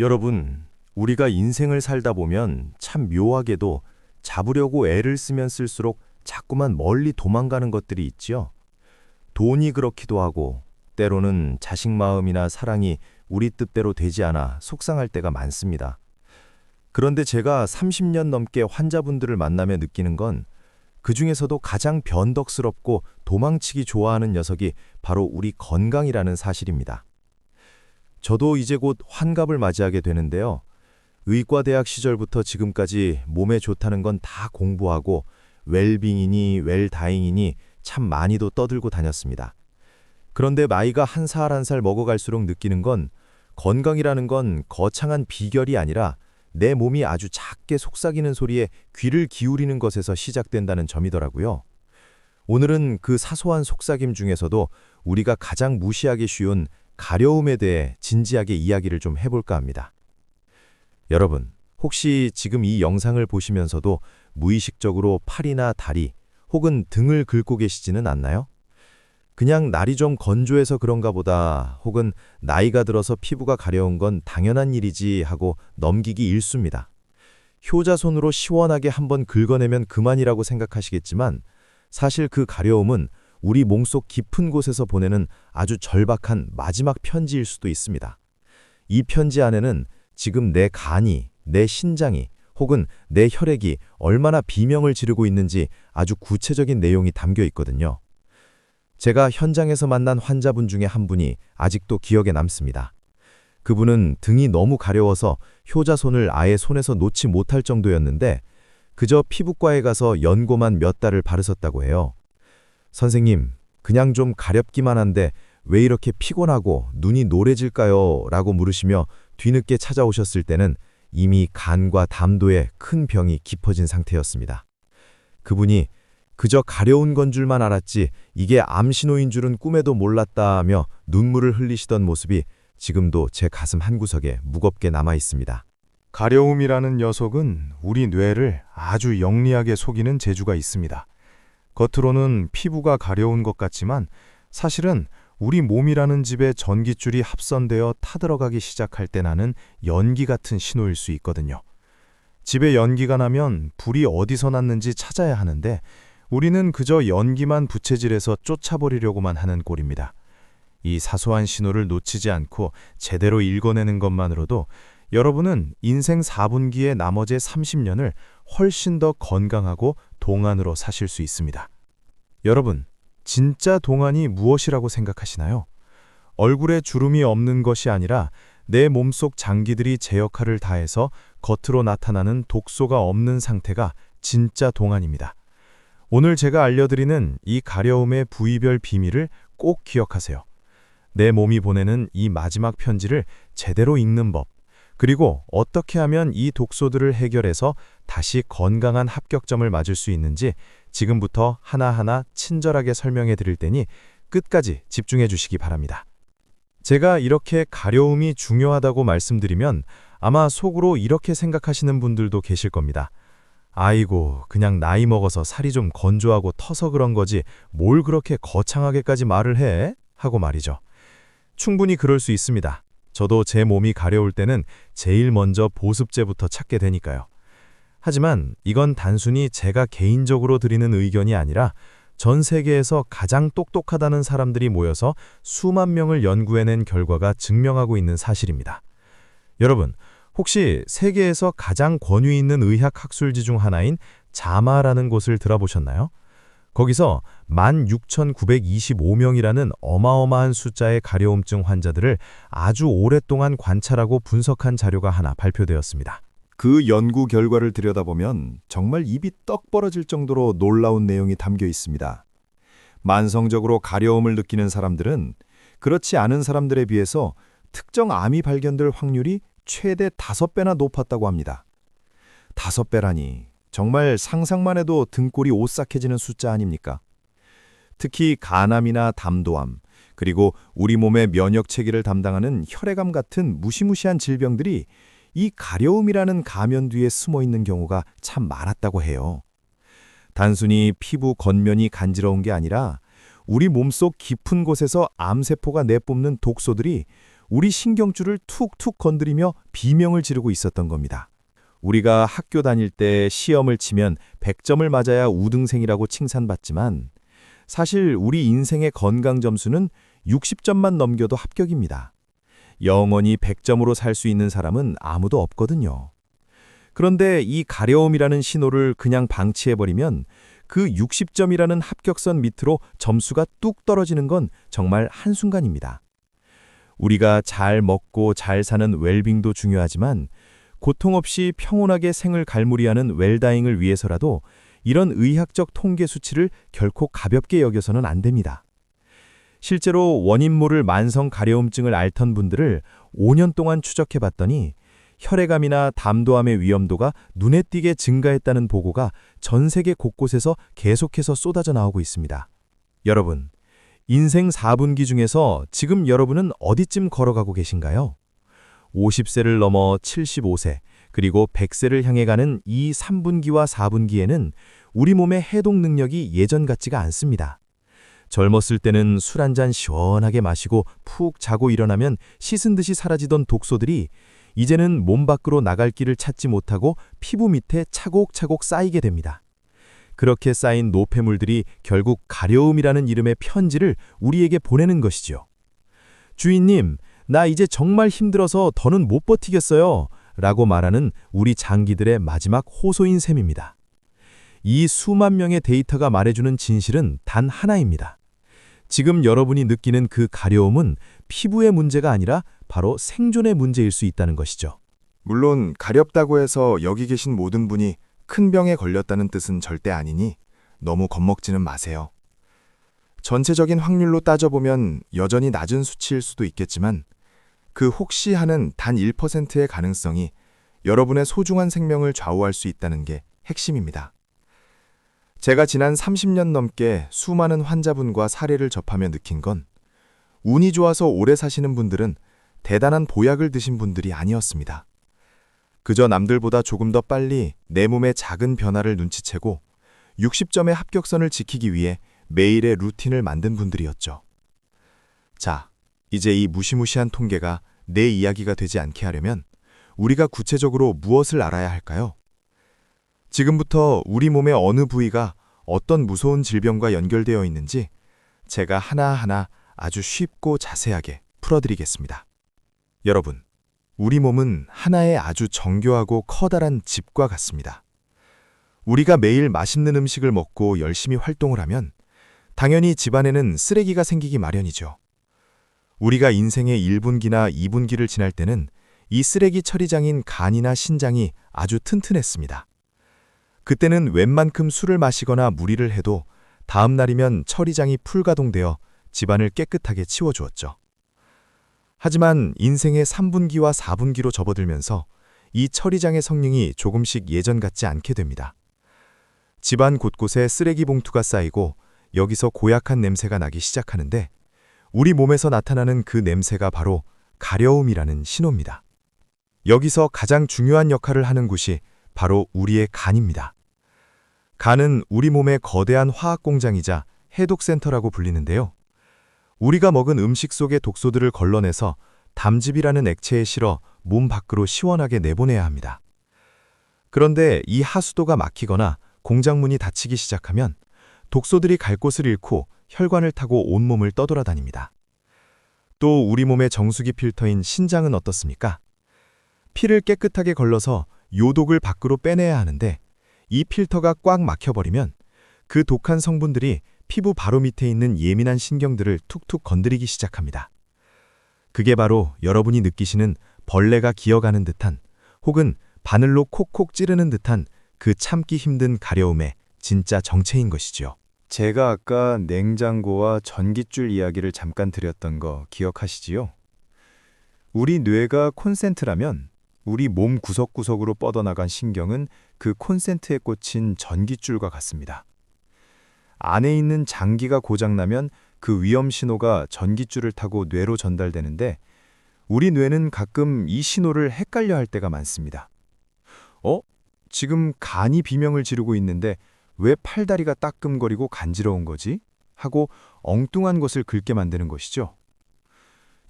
여러분, 우리가 인생을 살다 보면 참 묘하게도 잡으려고 애를 쓰면 쓸수록 자꾸만 멀리 도망가는 것들이 있지요. 돈이 그렇기도 하고 때로는 자식 마음이나 사랑이 우리 뜻대로 되지 않아 속상할 때가 많습니다. 그런데 제가 30년 넘게 환자분들을 만나며 느끼는 건 그 중에서도 가장 변덕스럽고 도망치기 좋아하는 녀석이 바로 우리 건강이라는 사실입니다. 저도 이제 곧 환갑을 맞이하게 되는데요. 의과대학 시절부터 지금까지 몸에 좋다는 건 다 공부하고 웰빙이니 웰다잉이니 참 많이도 떠들고 다녔습니다. 그런데 나이가 한 살 한 살 먹어갈수록 느끼는 건 건강이라는 건 거창한 비결이 아니라 내 몸이 아주 작게 속삭이는 소리에 귀를 기울이는 것에서 시작된다는 점이더라고요. 오늘은 그 사소한 속삭임 중에서도 우리가 가장 무시하기 쉬운 가려움에 대해 진지하게 이야기를 좀 해볼까 합니다. 여러분, 혹시 지금 이 영상을 보시면서도 무의식적으로 팔이나 다리 혹은 등을 긁고 계시지는 않나요? 그냥 날이 좀 건조해서 그런가 보다 혹은 나이가 들어서 피부가 가려운 건 당연한 일이지 하고 넘기기 일쑤입니다. 효자손으로 시원하게 한번 긁어내면 그만이라고 생각하시겠지만 사실 그 가려움은 우리 몸속 깊은 곳에서 보내는 아주 절박한 마지막 편지일 수도 있습니다. 이 편지 안에는 지금 내 간이, 내 신장이 혹은 내 혈액이 얼마나 비명을 지르고 있는지 아주 구체적인 내용이 담겨 있거든요. 제가 현장에서 만난 환자분 중에 한 분이 아직도 기억에 남습니다. 그분은 등이 너무 가려워서 효자손을 아예 손에서 놓지 못할 정도였는데 그저 피부과에 가서 연고만 몇 달을 바르셨다고 해요. 선생님, 그냥 좀 가렵기만 한데 왜 이렇게 피곤하고 눈이 노래질까요? 라고 물으시며 뒤늦게 찾아오셨을 때는 이미 간과 담도에 큰 병이 깊어진 상태였습니다. 그분이 그저 가려운 건 줄만 알았지 이게 암신호인 줄은 꿈에도 몰랐다며 눈물을 흘리시던 모습이 지금도 제 가슴 한구석에 무겁게 남아 있습니다. 가려움이라는 녀석은 우리 뇌를 아주 영리하게 속이는 재주가 있습니다. 겉으로는 피부가 가려운 것 같지만 사실은 우리 몸이라는 집에 전깃줄이 합선되어 타들어가기 시작할 때 나는 연기 같은 신호일 수 있거든요. 집에 연기가 나면 불이 어디서 났는지 찾아야 하는데 우리는 그저 연기만 부채질해서 쫓아버리려고만 하는 꼴입니다. 이 사소한 신호를 놓치지 않고 제대로 읽어내는 것만으로도 여러분은 인생 4분기의 나머지 30년을 훨씬 더 건강하고 동안으로 사실 수 있습니다. 여러분, 진짜 동안이 무엇이라고 생각하시나요? 얼굴에 주름이 없는 것이 아니라 내 몸속 장기들이 제 역할을 다해서 겉으로 나타나는 독소가 없는 상태가 진짜 동안입니다. 오늘 제가 알려드리는 이 가려움의 부위별 비밀을 꼭 기억하세요. 내 몸이 보내는 이 마지막 편지를 제대로 읽는 법, 그리고 어떻게 하면 이 독소들을 해결해서 다시 건강한 합격점을 맞을 수 있는지 지금부터 하나하나 친절하게 설명해 드릴 테니 끝까지 집중해 주시기 바랍니다. 제가 이렇게 가려움이 중요하다고 말씀드리면 아마 속으로 이렇게 생각하시는 분들도 계실 겁니다. 아이고, 그냥 나이 먹어서 살이 좀 건조하고 터서 그런 거지 뭘 그렇게 거창하게까지 말을 해? 하고 말이죠. 충분히 그럴 수 있습니다. 저도 제 몸이 가려울 때는 제일 먼저 보습제부터 찾게 되니까요. 하지만 이건 단순히 제가 개인적으로 드리는 의견이 아니라 전 세계에서 가장 똑똑하다는 사람들이 모여서 수만 명을 연구해낸 결과가 증명하고 있는 사실입니다. 여러분, 혹시 세계에서 가장 권위 있는 의학 학술지 중 하나인 자마라는 곳을 들어보셨나요? 거기서 16,925명이라는 어마어마한 숫자의 가려움증 환자들을 아주 오랫동안 관찰하고 분석한 자료가 하나 발표되었습니다. 그 연구 결과를 들여다보면 정말 입이 떡 벌어질 정도로 놀라운 내용이 담겨 있습니다. 만성적으로 가려움을 느끼는 사람들은 그렇지 않은 사람들에 비해서 특정 암이 발견될 확률이 최대 5배나 높았다고 합니다. 5배라니 정말 상상만 해도 등골이 오싹해지는 숫자 아닙니까? 특히 간암이나 담도암, 그리고 우리 몸의 면역 체계를 담당하는 혈액암 같은 무시무시한 질병들이 이 가려움이라는 가면 뒤에 숨어 있는 경우가 참 많았다고 해요. 단순히 피부 겉면이 간지러운 게 아니라 우리 몸속 깊은 곳에서 암세포가 내뿜는 독소들이 우리 신경줄을 툭툭 건드리며 비명을 지르고 있었던 겁니다. 우리가 학교 다닐 때 시험을 치면 100점을 맞아야 우등생이라고 칭찬받지만 사실 우리 인생의 건강 점수는 60점만 넘겨도 합격입니다. 영원히 100점으로 살 수 있는 사람은 아무도 없거든요. 그런데 이 가려움이라는 신호를 그냥 방치해버리면 그 60점이라는 합격선 밑으로 점수가 뚝 떨어지는 건 정말 한순간입니다. 우리가 잘 먹고 잘 사는 웰빙도 중요하지만 고통 없이 평온하게 생을 갈무리하는 웰다잉을 위해서라도 이런 의학적 통계 수치를 결코 가볍게 여겨서는 안 됩니다. 실제로 원인 모를 만성 가려움증을 앓던 분들을 5년 동안 추적해 봤더니 혈액암이나 담도암의 위험도가 눈에 띄게 증가했다는 보고가 전 세계 곳곳에서 계속해서 쏟아져 나오고 있습니다. 여러분, 인생 4분기 중에서 지금 여러분은 어디쯤 걸어가고 계신가요? 50세를 넘어 75세, 그리고 100세를 향해 가는 이 3분기와 4분기에는 우리 몸의 해독 능력이 예전 같지가 않습니다. 젊었을 때는 술 한 잔 시원하게 마시고 푹 자고 일어나면 씻은 듯이 사라지던 독소들이 이제는 몸 밖으로 나갈 길을 찾지 못하고 피부 밑에 차곡차곡 쌓이게 됩니다. 그렇게 쌓인 노폐물들이 결국 가려움이라는 이름의 편지를 우리에게 보내는 것이지요. 주인님, 나 이제 정말 힘들어서 더는 못 버티겠어요. 라고 말하는 우리 장기들의 마지막 호소인 셈입니다. 이 수만 명의 데이터가 말해주는 진실은 단 하나입니다. 지금 여러분이 느끼는 그 가려움은 피부의 문제가 아니라 바로 생존의 문제일 수 있다는 것이죠. 물론 가렵다고 해서 여기 계신 모든 분이 큰 병에 걸렸다는 뜻은 절대 아니니 너무 겁먹지는 마세요. 전체적인 확률로 따져보면 여전히 낮은 수치일 수도 있겠지만 그 혹시 하는 단 1%의 가능성이 여러분의 소중한 생명을 좌우할 수 있다는 게 핵심입니다. 제가 지난 30년 넘게 수많은 환자분과 사례를 접하며 느낀 건 운이 좋아서 오래 사시는 분들은 대단한 보약을 드신 분들이 아니었습니다. 그저 남들보다 조금 더 빨리 내 몸의 작은 변화를 눈치채고 60점의 합격선을 지키기 위해 매일의 루틴을 만든 분들이었죠. 자, 이제 이 무시무시한 통계가 내 이야기가 되지 않게 하려면 우리가 구체적으로 무엇을 알아야 할까요? 지금부터 우리 몸의 어느 부위가 어떤 무서운 질병과 연결되어 있는지 제가 하나하나 아주 쉽고 자세하게 풀어드리겠습니다. 여러분, 우리 몸은 하나의 아주 정교하고 커다란 집과 같습니다. 우리가 매일 맛있는 음식을 먹고 열심히 활동을 하면 당연히 집안에는 쓰레기가 생기기 마련이죠. 우리가 인생의 1분기나 2분기를 지날 때는 이 쓰레기 처리장인 간이나 신장이 아주 튼튼했습니다. 그때는 웬만큼 술을 마시거나 무리를 해도 다음 날이면 처리장이 풀가동되어 집안을 깨끗하게 치워주었죠. 하지만 인생의 3분기와 4분기로 접어들면서 이 처리장의 성능이 조금씩 예전 같지 않게 됩니다. 집안 곳곳에 쓰레기 봉투가 쌓이고 여기서 고약한 냄새가 나기 시작하는데 우리 몸에서 나타나는 그 냄새가 바로 가려움이라는 신호입니다. 여기서 가장 중요한 역할을 하는 곳이 바로 우리의 간입니다. 간은 우리 몸의 거대한 화학 공장이자 해독센터라고 불리는데요. 우리가 먹은 음식 속의 독소들을 걸러내서 담즙이라는 액체에 실어 몸 밖으로 시원하게 내보내야 합니다. 그런데 이 하수도가 막히거나 공장문이 닫히기 시작하면 독소들이 갈 곳을 잃고 혈관을 타고 온몸을 떠돌아다닙니다. 또 우리 몸의 정수기 필터인 신장은 어떻습니까? 피를 깨끗하게 걸러서 요독을 밖으로 빼내야 하는데 이 필터가 꽉 막혀버리면 그 독한 성분들이 피부 바로 밑에 있는 예민한 신경들을 툭툭 건드리기 시작합니다. 그게 바로 여러분이 느끼시는 벌레가 기어가는 듯한 혹은 바늘로 콕콕 찌르는 듯한 그 참기 힘든 가려움의 진짜 정체인 것이지요. 제가 아까 냉장고와 전깃줄 이야기를 잠깐 드렸던 거 기억하시지요? 우리 뇌가 콘센트라면 우리 몸 구석구석으로 뻗어나간 신경은 그 콘센트에 꽂힌 전깃줄과 같습니다. 안에 있는 장기가 고장나면 그 위험 신호가 전깃줄을 타고 뇌로 전달되는데 우리 뇌는 가끔 이 신호를 헷갈려 할 때가 많습니다. 어? 지금 간이 비명을 지르고 있는데 왜 팔다리가 따끔거리고 간지러운 거지? 하고 엉뚱한 것을 긁게 만드는 것이죠.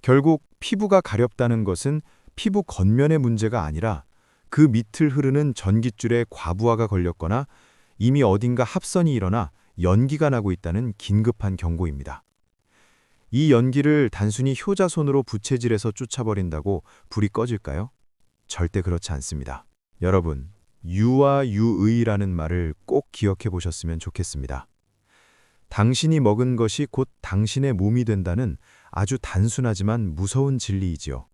결국 피부가 가렵다는 것은 피부 겉면의 문제가 아니라 그 밑을 흐르는 전깃줄에 과부하가 걸렸거나 이미 어딘가 합선이 일어나 연기가 나고 있다는 긴급한 경고입니다. 이 연기를 단순히 효자손으로 부채질해서 쫓아버린다고 불이 꺼질까요? 절대 그렇지 않습니다. 여러분, 유와 유의라는 말을 꼭 기억해 보셨으면 좋겠습니다. 당신이 먹은 것이 곧 당신의 몸이 된다는 아주 단순하지만 무서운 진리이지요.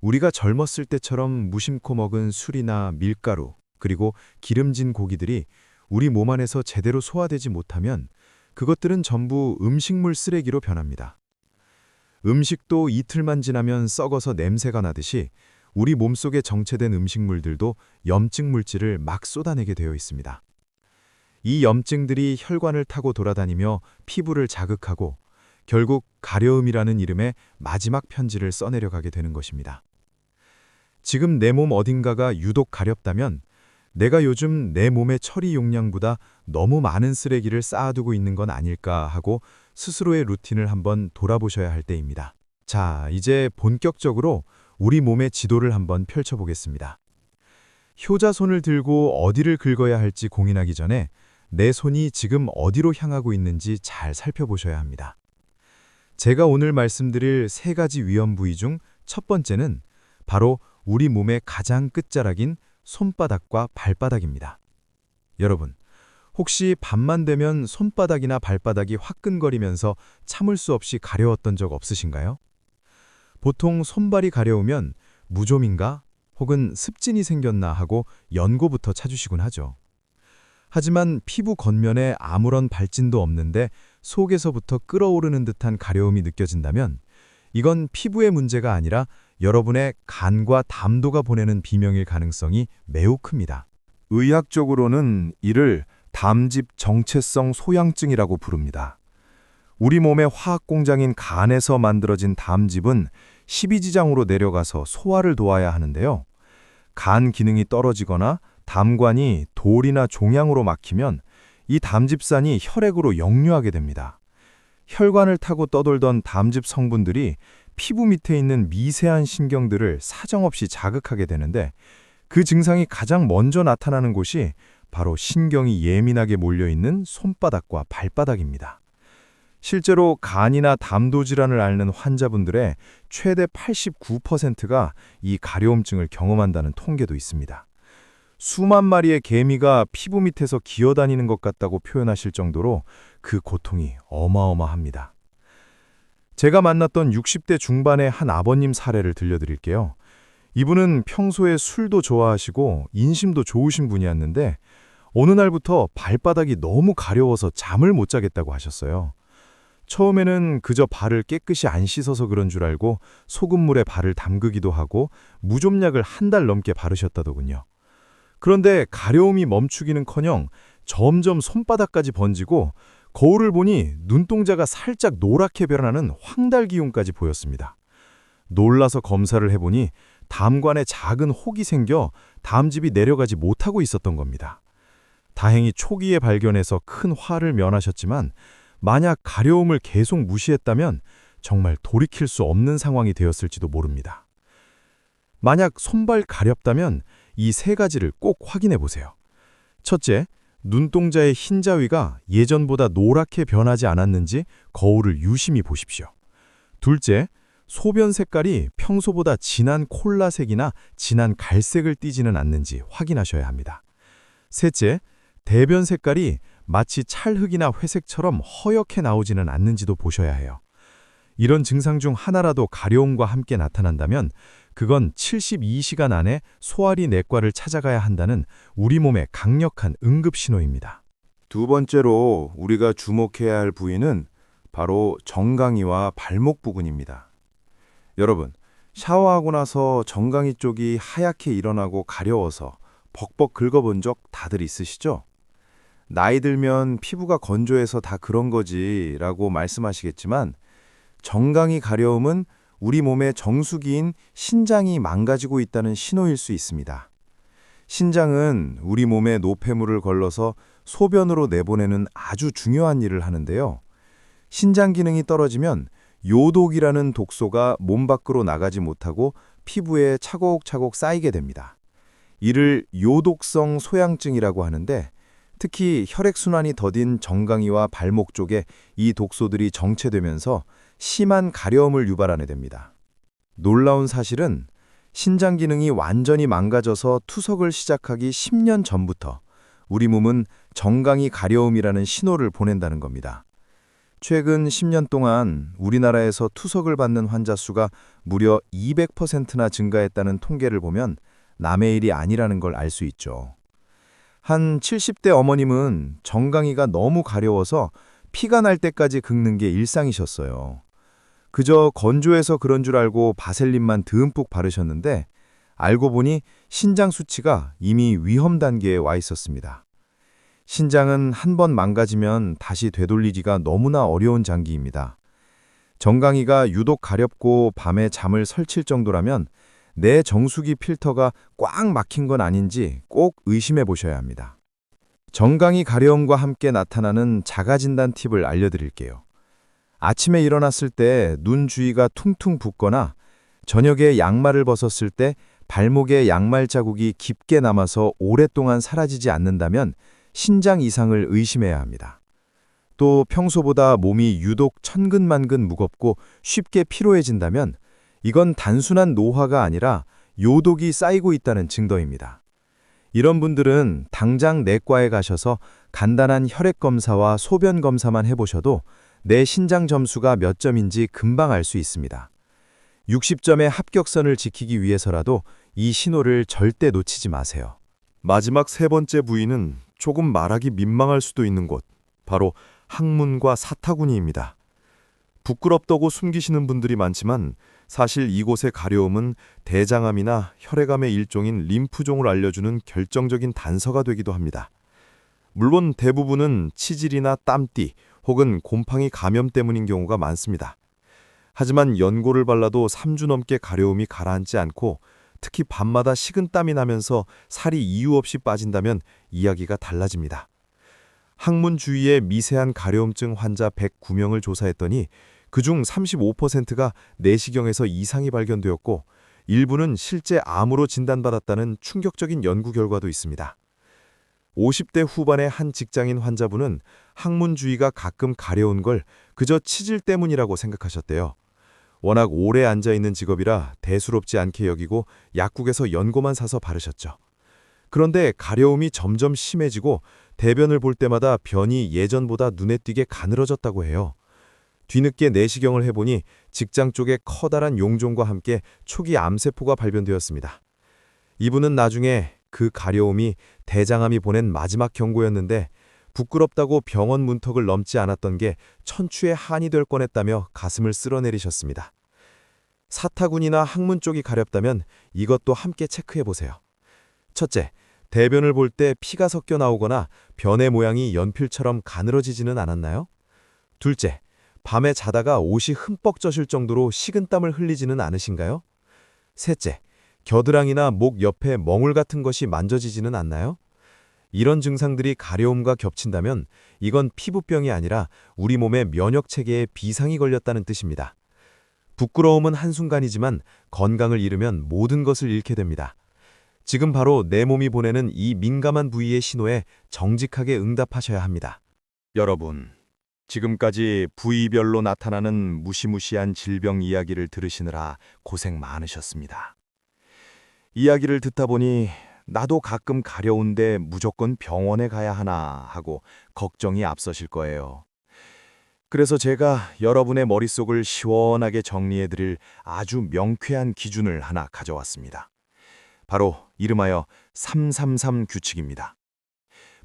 우리가 젊었을 때처럼 무심코 먹은 술이나 밀가루, 그리고 기름진 고기들이 우리 몸 안에서 제대로 소화되지 못하면 그것들은 전부 음식물 쓰레기로 변합니다. 음식도 이틀만 지나면 썩어서 냄새가 나듯이 우리 몸속에 정체된 음식물들도 염증 물질을 막 쏟아내게 되어 있습니다. 이 염증들이 혈관을 타고 돌아다니며 피부를 자극하고 결국 가려움이라는 이름의 마지막 편지를 써내려가게 되는 것입니다. 지금 내 몸 어딘가가 유독 가렵다면 내가 요즘 내 몸의 처리 용량보다 너무 많은 쓰레기를 쌓아두고 있는 건 아닐까 하고 스스로의 루틴을 한번 돌아보셔야 할 때입니다. 자, 이제 본격적으로 우리 몸의 지도를 한번 펼쳐보겠습니다. 효자손을 들고 어디를 긁어야 할지 고민하기 전에 내 손이 지금 어디로 향하고 있는지 잘 살펴보셔야 합니다. 제가 오늘 말씀드릴 세 가지 위험 부위 중 첫 번째는 바로 우리 몸의 가장 끝자락인 손바닥과 발바닥입니다. 여러분, 혹시 밤만 되면 손바닥이나 발바닥이 화끈거리면서 참을 수 없이 가려웠던 적 없으신가요? 보통 손발이 가려우면 무좀인가 혹은 습진이 생겼나 하고 연고부터 찾으시곤 하죠. 하지만 피부 겉면에 아무런 발진도 없는데 속에서부터 끓어오르는 듯한 가려움이 느껴진다면 이건 피부의 문제가 아니라 여러분의 간과 담도가 보내는 비명일 가능성이 매우 큽니다. 의학적으로는 이를 담집 정체성 소양증이라고 부릅니다. 우리 몸의 화학 공장인 간에서 만들어진 담집은 십이지장으로 내려가서 소화를 도와야 하는데요. 간 기능이 떨어지거나 담관이 돌이나 종양으로 막히면 이 담집산이 혈액으로 역류하게 됩니다. 혈관을 타고 떠돌던 담집 성분들이 피부 밑에 있는 미세한 신경들을 사정없이 자극하게 되는데 그 증상이 가장 먼저 나타나는 곳이 바로 신경이 예민하게 몰려있는 손바닥과 발바닥입니다. 실제로 간이나 담도 질환을 앓는 환자분들의 최대 89%가 이 가려움증을 경험한다는 통계도 있습니다. 수만 마리의 개미가 피부 밑에서 기어다니는 것 같다고 표현하실 정도로 그 고통이 어마어마합니다. 제가 만났던 60대 중반의 한 아버님 사례를 들려드릴게요. 이분은 평소에 술도 좋아하시고 인심도 좋으신 분이었는데 어느 날부터 발바닥이 너무 가려워서 잠을 못 자겠다고 하셨어요. 처음에는 그저 발을 깨끗이 안 씻어서 그런 줄 알고 소금물에 발을 담그기도 하고 무좀약을 한 달 넘게 바르셨다더군요. 그런데 가려움이 멈추기는커녕 점점 손바닥까지 번지고 거울을 보니 눈동자가 살짝 노랗게 변하는 황달기운까지 보였습니다. 놀라서 검사를 해보니 담관에 작은 혹이 생겨 담집이 내려가지 못하고 있었던 겁니다. 다행히 초기에 발견해서 큰 화를 면하셨지만 만약 가려움을 계속 무시했다면 정말 돌이킬 수 없는 상황이 되었을지도 모릅니다. 만약 손발 가렵다면 이 세 가지를 꼭 확인해 보세요. 첫째, 눈동자의 흰 자위가 예전보다 노랗게 변하지 않았는지 거울을 유심히 보십시오. 둘째, 소변 색깔이 평소보다 진한 콜라색이나 진한 갈색을 띠지는 않는지 확인하셔야 합니다. 셋째, 대변 색깔이 마치 찰흙이나 회색처럼 허옇게 나오지는 않는지도 보셔야 해요. 이런 증상 중 하나라도 가려움과 함께 나타난다면 그건 72시간 안에 소아리 내과를 찾아가야 한다는 우리 몸의 강력한 응급 신호입니다. 두 번째로 우리가 주목해야 할 부위는 바로 정강이와 발목 부근입니다. 여러분, 샤워하고 나서 정강이 쪽이 하얗게 일어나고 가려워서 벅벅 긁어본 적 다들 있으시죠? 나이 들면 피부가 건조해서 다 그런 거지 라고 말씀하시겠지만 정강이 가려움은 우리 몸의 정수기인 신장이 망가지고 있다는 신호일 수 있습니다. 신장은 우리 몸에 노폐물을 걸러서 소변으로 내보내는 아주 중요한 일을 하는데요. 신장 기능이 떨어지면 요독이라는 독소가 몸 밖으로 나가지 못하고 피부에 차곡차곡 쌓이게 됩니다. 이를 요독성 소양증이라고 하는데 특히 혈액순환이 더딘 정강이와 발목 쪽에 이 독소들이 정체되면서 심한 가려움을 유발하게 됩니다. 놀라운 사실은 신장 기능이 완전히 망가져서 투석을 시작하기 10년 전부터 우리 몸은 정강이 가려움이라는 신호를 보낸다는 겁니다. 최근 10년 동안 우리나라에서 투석을 받는 환자 수가 무려 200%나 증가했다는 통계를 보면 남의 일이 아니라는 걸 알 수 있죠. 한 70대 어머님은 정강이가 너무 가려워서 피가 날 때까지 긁는 게 일상이셨어요. 그저 건조해서 그런 줄 알고 바셀린만 듬뿍 바르셨는데 알고 보니 신장 수치가 이미 위험 단계에 와 있었습니다. 신장은 한 번 망가지면 다시 되돌리기가 너무나 어려운 장기입니다. 정강이가 유독 가렵고 밤에 잠을 설칠 정도라면 내 정수기 필터가 꽉 막힌 건 아닌지 꼭 의심해 보셔야 합니다. 정강이 가려움과 함께 나타나는 자가진단 팁을 알려드릴게요. 아침에 일어났을 때 눈 주위가 퉁퉁 붓거나 저녁에 양말을 벗었을 때 발목에 양말 자국이 깊게 남아서 오랫동안 사라지지 않는다면 신장 이상을 의심해야 합니다. 또 평소보다 몸이 유독 천근만근 무겁고 쉽게 피로해진다면 이건 단순한 노화가 아니라 요독이 쌓이고 있다는 증거입니다. 이런 분들은 당장 내과에 가셔서 간단한 혈액 검사와 소변 검사만 해보셔도 내 신장 점수가 몇 점인지 금방 알 수 있습니다. 60점의 합격선을 지키기 위해서라도 이 신호를 절대 놓치지 마세요. 마지막 세 번째 부위는 조금 말하기 민망할 수도 있는 곳, 바로 항문과 사타구니입니다. 부끄럽다고 숨기시는 분들이 많지만 사실 이곳의 가려움은 대장암이나 혈액암의 일종인 림프종을 알려주는 결정적인 단서가 되기도 합니다. 물론 대부분은 치질이나 땀띠 혹은 곰팡이 감염 때문인 경우가 많습니다. 하지만 연고를 발라도 3주 넘게 가려움이 가라앉지 않고 특히 밤마다 식은땀이 나면서 살이 이유 없이 빠진다면 이야기가 달라집니다. 항문 주위의 미세한 가려움증 환자 109명을 조사했더니 그중 35%가 내시경에서 이상이 발견되었고 일부는 실제 암으로 진단받았다는 충격적인 연구 결과도 있습니다. 50대 후반의 한 직장인 환자분은 항문 주위가 가끔 가려운 걸 그저 치질 때문이라고 생각하셨대요. 워낙 오래 앉아있는 직업이라 대수롭지 않게 여기고 약국에서 연고만 사서 바르셨죠. 그런데 가려움이 점점 심해지고 대변을 볼 때마다 변이 예전보다 눈에 띄게 가늘어졌다고 해요. 뒤늦게 내시경을 해보니 직장 쪽에 커다란 용종과 함께 초기 암세포가 발견되었습니다. 이분은 나중에 그 가려움이 대장암이 보낸 마지막 경고였는데 부끄럽다고 병원 문턱을 넘지 않았던 게 천추의 한이 될 뻔했다며 가슴을 쓸어내리셨습니다. 사타구니나 항문 쪽이 가렵다면 이것도 함께 체크해 보세요. 첫째, 대변을 볼 때 피가 섞여 나오거나 변의 모양이 연필처럼 가늘어지지는 않았나요? 둘째, 밤에 자다가 옷이 흠뻑 젖을 정도로 식은땀을 흘리지는 않으신가요? 셋째, 겨드랑이나 목 옆에 멍울 같은 것이 만져지지는 않나요? 이런 증상들이 가려움과 겹친다면 이건 피부병이 아니라 우리 몸의 면역 체계에 비상이 걸렸다는 뜻입니다. 부끄러움은 한순간이지만 건강을 잃으면 모든 것을 잃게 됩니다. 지금 바로 내 몸이 보내는 이 민감한 부위의 신호에 정직하게 응답하셔야 합니다. 여러분, 지금까지 부위별로 나타나는 무시무시한 질병 이야기를 들으시느라 고생 많으셨습니다. 이야기를 듣다 보니 나도 가끔 가려운데 무조건 병원에 가야 하나 하고 걱정이 앞서실 거예요. 그래서 제가 여러분의 머릿속을 시원하게 정리해드릴 아주 명쾌한 기준을 하나 가져왔습니다. 바로 이름하여 333 규칙입니다.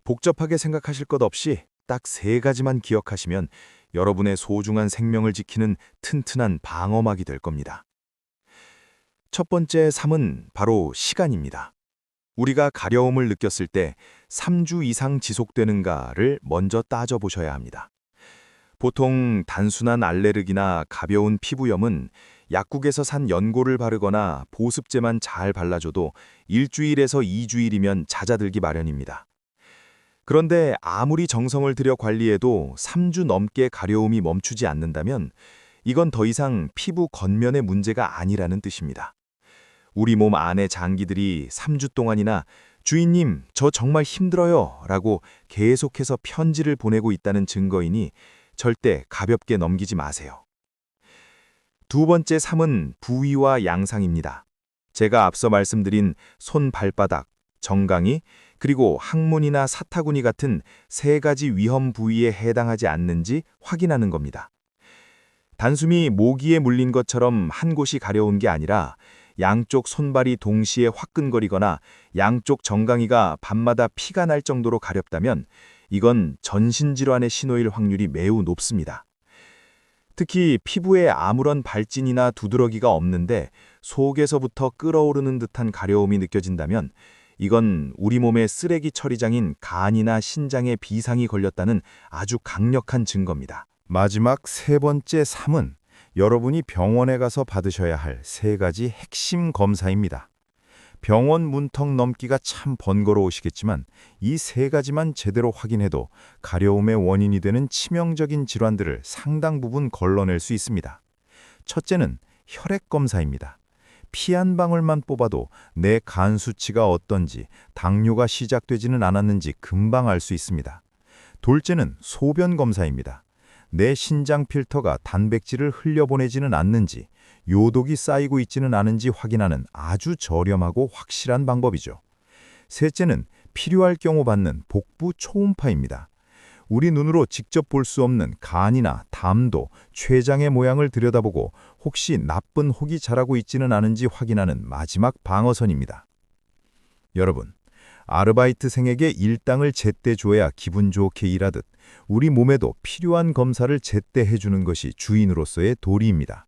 복잡하게 생각하실 것 없이 딱 세 가지만 기억하시면 여러분의 소중한 생명을 지키는 튼튼한 방어막이 될 겁니다. 첫 번째 3은 바로 시간입니다. 우리가 가려움을 느꼈을 때 3주 이상 지속되는가를 먼저 따져보셔야 합니다. 보통 단순한 알레르기나 가벼운 피부염은 약국에서 산 연고를 바르거나 보습제만 잘 발라줘도 일주일에서 2주일이면 잦아들기 마련입니다. 그런데 아무리 정성을 들여 관리해도 3주 넘게 가려움이 멈추지 않는다면 이건 더 이상 피부 겉면의 문제가 아니라는 뜻입니다. 우리 몸 안의 장기들이 3주 동안이나 주인님, 저 정말 힘들어요 라고 계속해서 편지를 보내고 있다는 증거이니 절대 가볍게 넘기지 마세요. 두 번째 삶은 부위와 양상입니다. 제가 앞서 말씀드린 손 발바닥, 정강이, 그리고 항문이나 사타구니 같은 세 가지 위험 부위에 해당하지 않는지 확인하는 겁니다. 단숨이 모기에 물린 것처럼 한 곳이 가려운 게 아니라 양쪽 손발이 동시에 화끈거리거나 양쪽 정강이가 밤마다 피가 날 정도로 가렵다면 이건 전신질환의 신호일 확률이 매우 높습니다. 특히 피부에 아무런 발진이나 두드러기가 없는데 속에서부터 끓어오르는 듯한 가려움이 느껴진다면 이건 우리 몸의 쓰레기 처리장인 간이나 신장에 비상이 걸렸다는 아주 강력한 증거입니다. 마지막 세 번째 삶은 여러분이 병원에 가서 받으셔야 할 세 가지 핵심 검사입니다. 병원 문턱 넘기가 참 번거로우시겠지만 이 세 가지만 제대로 확인해도 가려움의 원인이 되는 치명적인 질환들을 상당 부분 걸러낼 수 있습니다. 첫째는 혈액 검사입니다. 피 한 방울만 뽑아도 내 간 수치가 어떤지, 당뇨가 시작되지는 않았는지 금방 알 수 있습니다. 둘째는 소변 검사입니다. 내 신장 필터가 단백질을 흘려보내지는 않는지, 요독이 쌓이고 있지는 않은지 확인하는 아주 저렴하고 확실한 방법이죠. 셋째는 필요할 경우 받는 복부 초음파입니다. 우리 눈으로 직접 볼 수 없는 간이나 담도, 췌장의 모양을 들여다보고 혹시 나쁜 혹이 자라고 있지는 않은지 확인하는 마지막 방어선입니다. 여러분, 아르바이트생에게 일당을 제때 줘야 기분 좋게 일하듯 우리 몸에도 필요한 검사를 제때 해주는 것이 주인으로서의 도리입니다.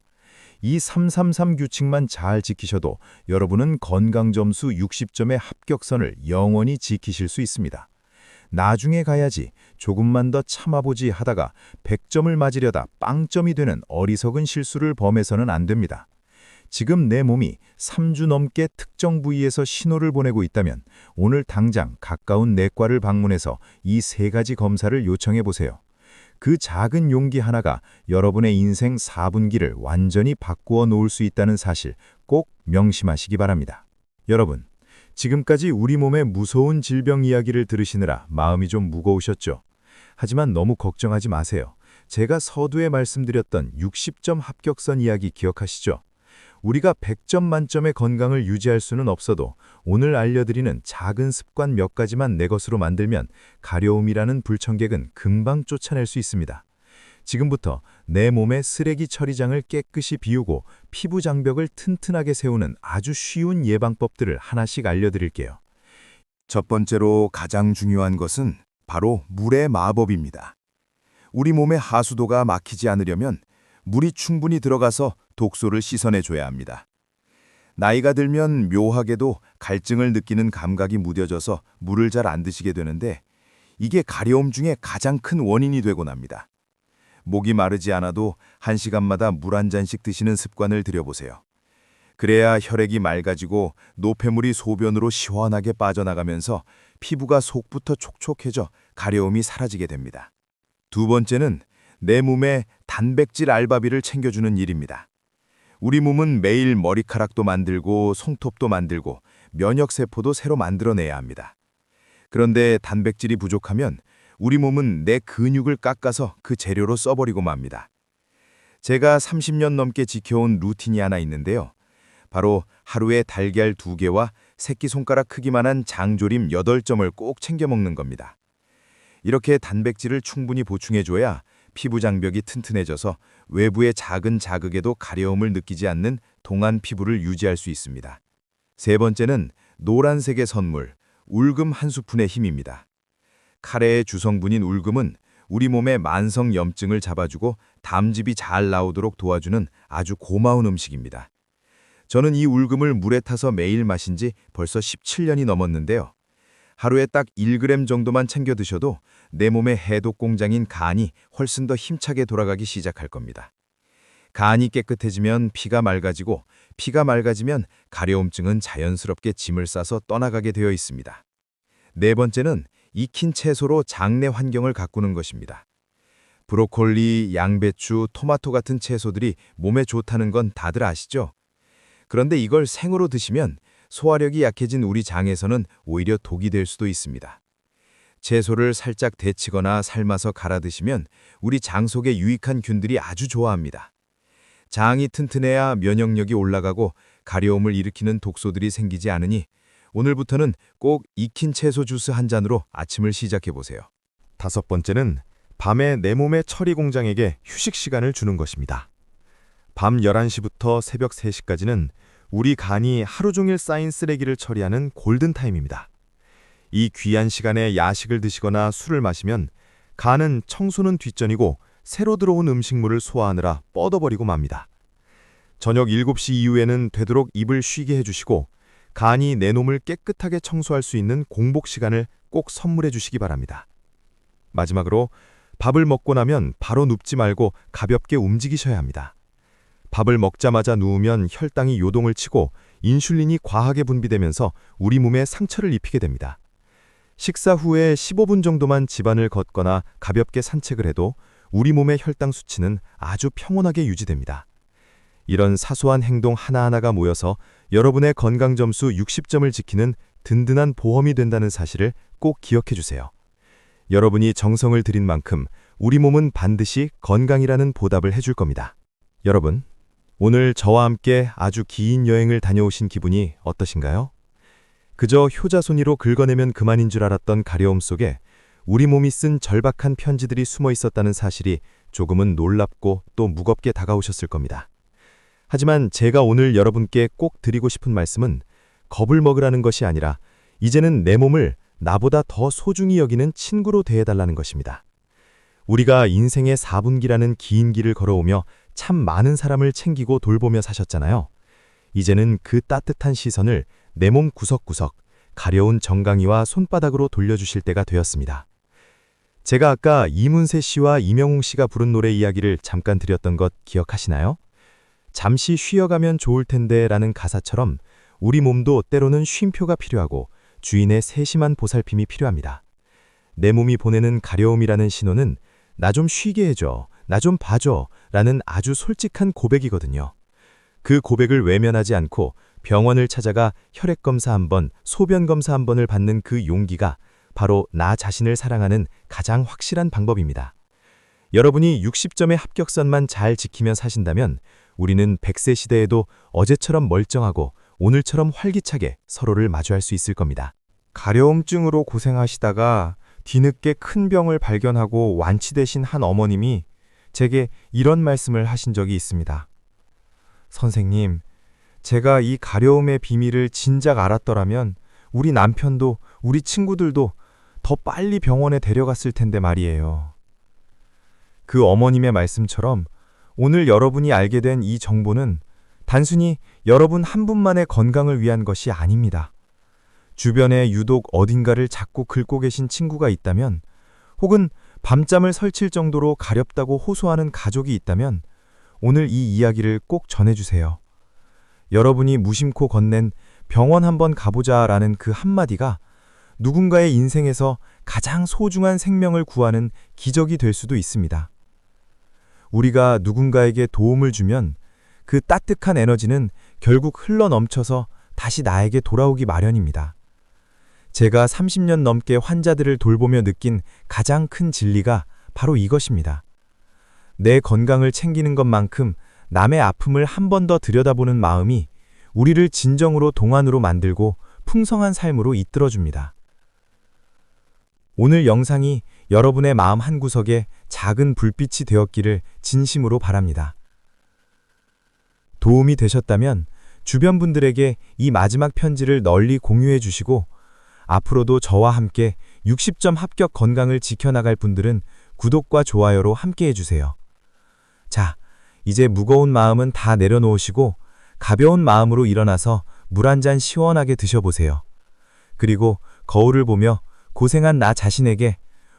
이 333 규칙만 잘 지키셔도 여러분은 건강점수 60점의 합격선을 영원히 지키실 수 있습니다. 나중에 가야지 조금만 더 참아보지 하다가 100점을 맞으려다 빵점이 되는 어리석은 실수를 범해서는 안 됩니다. 지금 내 몸이 3주 넘게 특정 부위에서 신호를 보내고 있다면 오늘 당장 가까운 내과를 방문해서 이 세 가지 검사를 요청해 보세요. 그 작은 용기 하나가 여러분의 인생 4분기를 완전히 바꾸어 놓을 수 있다는 사실 꼭 명심하시기 바랍니다. 여러분, 지금까지 우리 몸의 무서운 질병 이야기를 들으시느라 마음이 좀 무거우셨죠? 하지만 너무 걱정하지 마세요. 제가 서두에 말씀드렸던 60점 합격선 이야기 기억하시죠? 우리가 100점 만점의 건강을 유지할 수는 없어도 오늘 알려드리는 작은 습관 몇 가지만 내 것으로 만들면 가려움이라는 불청객은 금방 쫓아낼 수 있습니다. 지금부터 내 몸의 쓰레기 처리장을 깨끗이 비우고 피부 장벽을 튼튼하게 세우는 아주 쉬운 예방법들을 하나씩 알려드릴게요. 첫 번째로 가장 중요한 것은 바로 물의 마법입니다. 우리 몸의 하수도가 막히지 않으려면 물이 충분히 들어가서 독소를 씻어내줘야 합니다. 나이가 들면 묘하게도 갈증을 느끼는 감각이 무뎌져서 물을 잘 안 드시게 되는데 이게 가려움 중에 가장 큰 원인이 되곤 합니다. 목이 마르지 않아도 한 시간마다 물 한 잔씩 드시는 습관을 들여보세요. 그래야 혈액이 맑아지고 노폐물이 소변으로 시원하게 빠져나가면서 피부가 속부터 촉촉해져 가려움이 사라지게 됩니다. 두 번째는 내 몸에 단백질 알바비를 챙겨주는 일입니다. 우리 몸은 매일 머리카락도 만들고 손톱도 만들고 면역세포도 새로 만들어내야 합니다. 그런데 단백질이 부족하면 우리 몸은 내 근육을 깎아서 그 재료로 써버리고 맙니다. 제가 30년 넘게 지켜온 루틴이 하나 있는데요. 바로 하루에 달걀 2개와 새끼손가락 크기만한 장조림 8점을 꼭 챙겨 먹는 겁니다. 이렇게 단백질을 충분히 보충해줘야 피부 장벽이 튼튼해져서 외부의 작은 자극에도 가려움을 느끼지 않는 동안 피부를 유지할 수 있습니다. 세 번째는 노란색의 선물, 울금 한 스푼의 힘입니다. 카레의 주성분인 울금은 우리 몸의 만성 염증을 잡아주고 담즙이 잘 나오도록 도와주는 아주 고마운 음식입니다. 저는 이 울금을 물에 타서 매일 마신 지 벌써 17년이 넘었는데요. 하루에 딱 1g 정도만 챙겨 드셔도 내 몸의 해독 공장인 간이 훨씬 더 힘차게 돌아가기 시작할 겁니다. 간이 깨끗해지면 피가 맑아지고 피가 맑아지면 가려움증은 자연스럽게 짐을 싸서 떠나가게 되어 있습니다. 네 번째는 익힌 채소로 장내 환경을 가꾸는 것입니다. 브로콜리, 양배추, 토마토 같은 채소들이 몸에 좋다는 건 다들 아시죠? 그런데 이걸 생으로 드시면 소화력이 약해진 우리 장에서는 오히려 독이 될 수도 있습니다. 채소를 살짝 데치거나 삶아서 갈아 드시면 우리 장 속에 유익한 균들이 아주 좋아합니다. 장이 튼튼해야 면역력이 올라가고 가려움을 일으키는 독소들이 생기지 않으니 오늘부터는 꼭 익힌 채소 주스 한 잔으로 아침을 시작해 보세요. 다섯 번째는 밤에 내 몸의 처리 공장에게 휴식 시간을 주는 것입니다. 밤 11시부터 새벽 3시까지는 우리 간이 하루 종일 쌓인 쓰레기를 처리하는 골든타임입니다. 이 귀한 시간에 야식을 드시거나 술을 마시면 간은 청소는 뒷전이고 새로 들어온 음식물을 소화하느라 뻗어버리고 맙니다. 저녁 7시 이후에는 되도록 입을 쉬게 해주시고 간이 내 놈을 깨끗하게 청소할 수 있는 공복 시간을 꼭 선물해 주시기 바랍니다. 마지막으로 밥을 먹고 나면 바로 눕지 말고 가볍게 움직이셔야 합니다. 밥을 먹자마자 누우면 혈당이 요동을 치고 인슐린이 과하게 분비되면서 우리 몸에 상처를 입히게 됩니다. 식사 후에 15분 정도만 집안을 걷거나 가볍게 산책을 해도 우리 몸의 혈당 수치는 아주 평온하게 유지됩니다. 이런 사소한 행동 하나하나가 모여서 여러분의 건강 점수 60점을 지키는 든든한 보험이 된다는 사실을 꼭 기억해 주세요. 여러분이 정성을 들인 만큼 우리 몸은 반드시 건강이라는 보답을 해줄 겁니다. 여러분, 오늘 저와 함께 아주 긴 여행을 다녀오신 기분이 어떠신가요? 그저 효자손이로 긁어내면 그만인 줄 알았던 가려움 속에 우리 몸이 쓴 절박한 편지들이 숨어 있었다는 사실이 조금은 놀랍고 또 무겁게 다가오셨을 겁니다. 하지만 제가 오늘 여러분께 꼭 드리고 싶은 말씀은 겁을 먹으라는 것이 아니라 이제는 내 몸을 나보다 더 소중히 여기는 친구로 대해달라는 것입니다. 우리가 인생의 4분기라는 긴 길을 걸어오며 참 많은 사람을 챙기고 돌보며 사셨잖아요. 이제는 그 따뜻한 시선을 내 몸 구석구석 가려운 정강이와 손바닥으로 돌려주실 때가 되었습니다. 제가 아까 이문세 씨와 이명웅 씨가 부른 노래 이야기를 잠깐 드렸던 것 기억하시나요? 잠시 쉬어가면 좋을 텐데 라는 가사처럼 우리 몸도 때로는 쉼표가 필요하고 주인의 세심한 보살핌이 필요합니다. 내 몸이 보내는 가려움이라는 신호는 나 좀 쉬게 해줘, 나 좀 봐줘 라는 아주 솔직한 고백이거든요. 그 고백을 외면하지 않고 병원을 찾아가 혈액 검사 한 번, 소변 검사 한 번을 받는 그 용기가 바로 나 자신을 사랑하는 가장 확실한 방법입니다. 여러분이 60점의 합격선만 잘 지키며 사신다면 우리는 100세 시대에도 어제처럼 멀쩡하고 오늘처럼 활기차게 서로를 마주할 수 있을 겁니다. 가려움증으로 고생하시다가 뒤늦게 큰 병을 발견하고 완치되신 한 어머님이 제게 이런 말씀을 하신 적이 있습니다. 선생님, 제가 이 가려움의 비밀을 진작 알았더라면 우리 남편도 우리 친구들도 더 빨리 병원에 데려갔을 텐데 말이에요. 그 어머님의 말씀처럼 오늘 여러분이 알게 된 이 정보는 단순히 여러분 한 분만의 건강을 위한 것이 아닙니다. 주변에 유독 어딘가를 자꾸 긁고 계신 친구가 있다면 혹은 밤잠을 설칠 정도로 가렵다고 호소하는 가족이 있다면 오늘 이 이야기를 꼭 전해주세요. 여러분이 무심코 건넨 병원 한번 가보자 라는 그 한마디가 누군가의 인생에서 가장 소중한 생명을 구하는 기적이 될 수도 있습니다. 우리가 누군가에게 도움을 주면 그 따뜻한 에너지는 결국 흘러 넘쳐서 다시 나에게 돌아오기 마련입니다. 제가 30년 넘게 환자들을 돌보며 느낀 가장 큰 진리가 바로 이것입니다. 내 건강을 챙기는 것만큼 남의 아픔을 한 번 더 들여다보는 마음이 우리를 진정으로 동안으로 만들고 풍성한 삶으로 이끌어줍니다. 오늘 영상이 여러분의 마음 한구석에 작은 불빛이 되었기를 진심으로 바랍니다. 도움이 되셨다면 주변 분들에게 이 마지막 편지를 널리 공유해 주시고 앞으로도 저와 함께 60점 합격 건강을 지켜나갈 분들은 구독과 좋아요로 함께 해 주세요. 자, 이제 무거운 마음은 다 내려놓으시고 가벼운 마음으로 일어나서 물 한 잔 시원하게 드셔보세요. 그리고 거울을 보며 고생한 나 자신에게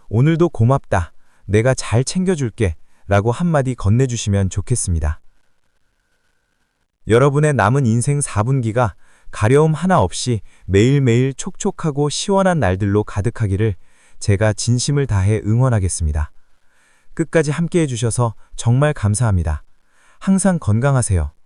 오늘도 고맙다. 내가 잘 챙겨줄게. 라고 한마디 건네주시면 좋겠습니다. 여러분의 남은 인생 4분기가 가려움 하나 없이 매일매일 촉촉하고 시원한 날들로 가득하기를 제가 진심을 다해 응원하겠습니다. 끝까지 함께 해 주셔서 정말 감사합니다. 항상 건강하세요.